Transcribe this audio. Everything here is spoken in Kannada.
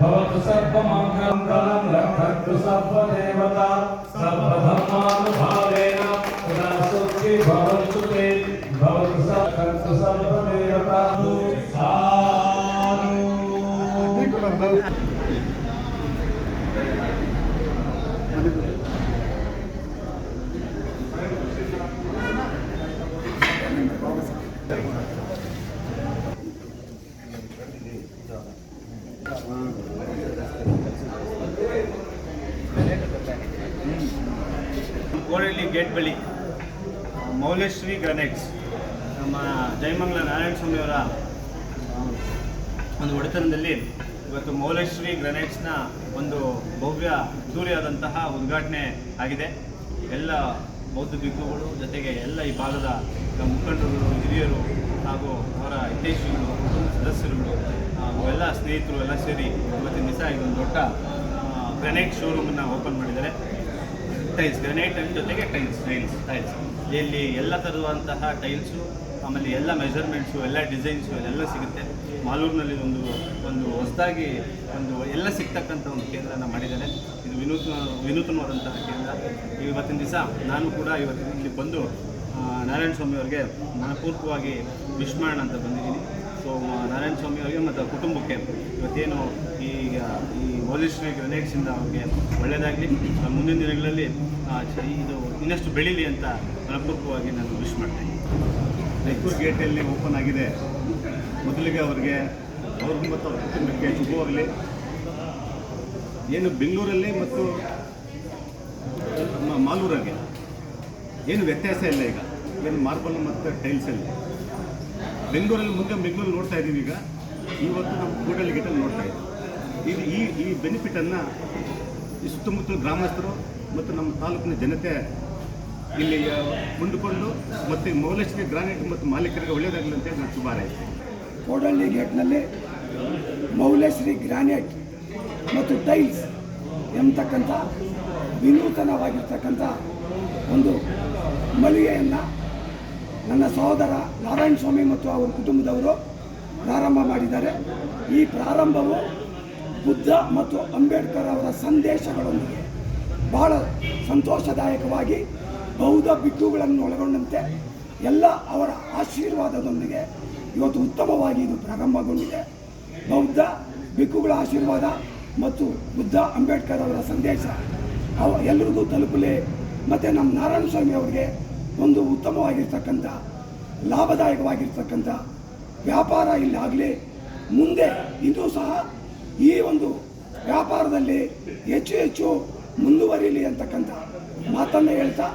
भवतु सर्वमङ्गलं रक्षन्तु सर्वदेवता सर्वधर्मानुभावेन पुनः सुखी भवन्तु ते। भवतु सर्वदेवता ಕೋರಳ್ಳಿ ಗೇಟ್ ಬಳಿ ಮೌಲೇಶ್ವರಿ ಗ್ರನೈಟ್ಸ್ ನಮ್ಮ ಜಯಮಂಗಲ ನಾರಾಯಣ ಸ್ವಾಮಿಯವರ ಒಂದು ಒಡೆತನದಲ್ಲಿ ಇವತ್ತು ಮೌಲೇಶ್ವರಿ ಗ್ರನೈಟ್ಸ್ನ ಒಂದು ಭವ್ಯ ದೂರಿಯಾದಂತಹ ಉದ್ಘಾಟನೆ ಆಗಿದೆ. ಎಲ್ಲ ಬೌದ್ಧ ಭಿಕ್ಕುಗಳು ಜೊತೆಗೆ ಎಲ್ಲ ಈ ಭಾಗದ ಮುಖಂಡರು, ಹಿರಿಯರು ಹಾಗೂ ಅವರ ಹಿತೈಷಿಗಳು ಕುಟುಂಬ ಸದಸ್ಯರುಗಳು, ಹಾಗೂ ಎಲ್ಲ ಸ್ನೇಹಿತರು ಎಲ್ಲ ಸೇರಿ ಇವತ್ತಿನ ದಿವಸ ಇದೊಂದು ದೊಡ್ಡ ಗ್ರನೈಟ್ ಶೋರೂಮನ್ನು ಓಪನ್ ಮಾಡಿದ್ದಾರೆ. ಟೈಲ್ಸ್ ಗ್ರನೈಟ್ ಜೊತೆಗೆ ಟೈಲ್ಸ್ ಟೈಲ್ಸ್ ಟೈಲ್ಸ್ ಇಲ್ಲಿ ಎಲ್ಲ ಥರದಂತಹ ಟೈಲ್ಸು ಆಮೇಲೆ ಎಲ್ಲ ಮೆಷರ್ಮೆಂಟ್ಸು ಎಲ್ಲ ಡಿಸೈನ್ಸು ಎಲ್ಲ ಸಿಗುತ್ತೆ. ಮಾಲೂರಿನಲ್ಲಿ ಒಂದು ಒಂದು ಹೊಸದಾಗಿ ಒಂದು, ಎಲ್ಲ ಸಿಗ್ತಕ್ಕಂಥ ಒಂದು ಕೇಂದ್ರನ ಮಾಡಿದ್ದಾರೆ. ಇದು ವಿನೂತನ ವಿನೂತನವಾದಂತಹ ಕೇಂದ್ರ. ಇವತ್ತಿನ ದಿವಸ ನಾನು ಕೂಡ ಇವತ್ತಿನ ಇಲ್ಲಿ ಬಂದು ನಾರಾಯಣ ಸ್ವಾಮಿ ಅವರಿಗೆ ಮನಪೂರ್ವಕವಾಗಿ ವಿಶ್ ಮಾಡೋಣ ಅಂತ ಬಂದಿದ್ದೀನಿ. ಸೊ ನಾರಾಯಣ ಸ್ವಾಮಿ ಅವರಿಗೆ ಮತ್ತು ಕುಟುಂಬಕ್ಕೆ ಇವತ್ತೇನು ಈಗ ಈ ಮೌಲೇಶ್ವರಿ ಗ್ರನೇಡ್ಸಿಂದ ಅವ್ರಿಗೆ ಒಳ್ಳೆಯದಾಗಲಿ. ಮುಂದಿನ ದಿನಗಳಲ್ಲಿ ಇದು ಇನ್ನಷ್ಟು ಬೆಳೀಲಿ ಅಂತ ಮನಪೂರ್ವಕವಾಗಿ ನಾನು ವಿಶ್ ಮಾಡ್ತೀನಿ ಮೈಸೂರು ಗೇಟಲ್ಲಿ ಓಪನ್ ಆಗಿದೆ. ಮೊದಲಿಗೆ ಅವರಿಗೆ ಅವ್ರ ಮತ್ತು ಅವ್ರ ಕುಟುಂಬಕ್ಕೆ ಶುಭವಾಗಲಿ. ಏನು ಬೆಂಗಳೂರಲ್ಲಿ ಮತ್ತು ನಮ್ಮ ಮಾಲೂರಲ್ಲಿ ಏನು ವ್ಯತ್ಯಾಸ ಇಲ್ಲ ಈಗ. ಏನು ಮಾರ್ಬಲ್ ಮತ್ತು ಟೈಲ್ಸಲ್ಲಿ ಬೆಂಗಳೂರಲ್ಲಿ ಮುಂದೆ ಬೆಂಗಳೂರು ನೋಡ್ತಾ ಇದ್ದೀವಿ ಈಗ. ಇವತ್ತು ನಮ್ಮ ಕೂಡಲ್ಲಿ ಗೇಟಲ್ಲಿ ನೋಡ್ತಾ ಇದ್ದೀವಿ. ಇದು ಈ ಈ ಬೆನಿಫಿಟನ್ನು ಸುತ್ತಮುತ್ತಲ ಗ್ರಾಮಸ್ಥರು ಮತ್ತು ನಮ್ಮ ತಾಲೂಕಿನ ಜನತೆ ಇಲ್ಲಿ ಮುಂದುಕೊಂಡು ಮತ್ತು ಮೌಲಕ್ಷ್ಮಿ ಗ್ರಾನೈಟ್ ಮತ್ತು ಮಾಲೀಕರಿಗೆ ಒಳ್ಳೆಯದಾಗಲಿ ಅಂತ ನಾನು ಶುಭ ಹಾರೈಸ್ತೀನಿ. ಕೋಡಳ್ಳಿ ಗೇಟ್ನಲ್ಲಿ ಮೌಲಶ್ರೀ ಗ್ರಾನೈಟ್ ಮತ್ತು ಟೈಲ್ಸ್ ಎಂಬತಕ್ಕಂಥ ವಿನೂತನವಾಗಿರ್ತಕ್ಕಂಥ ಒಂದು ಮಳಿಗೆಯನ್ನು ನನ್ನ ಸಹೋದರ ನಾರಾಯಣ ಸ್ವಾಮಿ ಮತ್ತು ಅವರ ಕುಟುಂಬದವರು ಪ್ರಾರಂಭ ಮಾಡಿದ್ದಾರೆ. ಈ ಪ್ರಾರಂಭವು ಬುದ್ಧ ಮತ್ತು ಅಂಬೇಡ್ಕರ್ ಅವರ ಸಂದೇಶಗಳೊಂದಿಗೆ ಬಹಳ ಸಂತೋಷದಾಯಕವಾಗಿ ಬೌದ್ಧ ಬಿಕ್ಕುಗಳನ್ನು ಒಳಗೊಂಡಂತೆ ಎಲ್ಲ ಅವರ ಆಶೀರ್ವಾದದೊಂದಿಗೆ ಇವತ್ತು ಉತ್ತಮವಾಗಿ ಇದು ಪ್ರಾರಂಭಗೊಂಡಿದೆ. ಬೌದ್ಧ ಬಿಕ್ಕುಗಳ ಆಶೀರ್ವಾದ ಮತ್ತು ಬುದ್ಧ ಅಂಬೇಡ್ಕರ್ ಅವರ ಸಂದೇಶ ಅವ ಎಲ್ರಿಗೂ ತಲುಪಲಿ. ಮತ್ತು ನಮ್ಮ ನಾರಾಯಣ ಸ್ವಾಮಿ ಅವರಿಗೆ ಒಂದು ಉತ್ತಮವಾಗಿರ್ತಕ್ಕಂಥ, ಲಾಭದಾಯಕವಾಗಿರ್ತಕ್ಕಂಥ ವ್ಯಾಪಾರ ಇಲ್ಲಿ ಆಗಲಿ. ಮುಂದೆ ಇನ್ನೂ ಸಹ ಈ ಒಂದು ವ್ಯಾಪಾರದಲ್ಲಿ ಹೆಚ್ಚು ಹೆಚ್ಚು ಮುಂದುವರಿಯಲಿ ಅಂತಕ್ಕಂಥ ಮಾತನ್ನು ಹೇಳ್ತಾ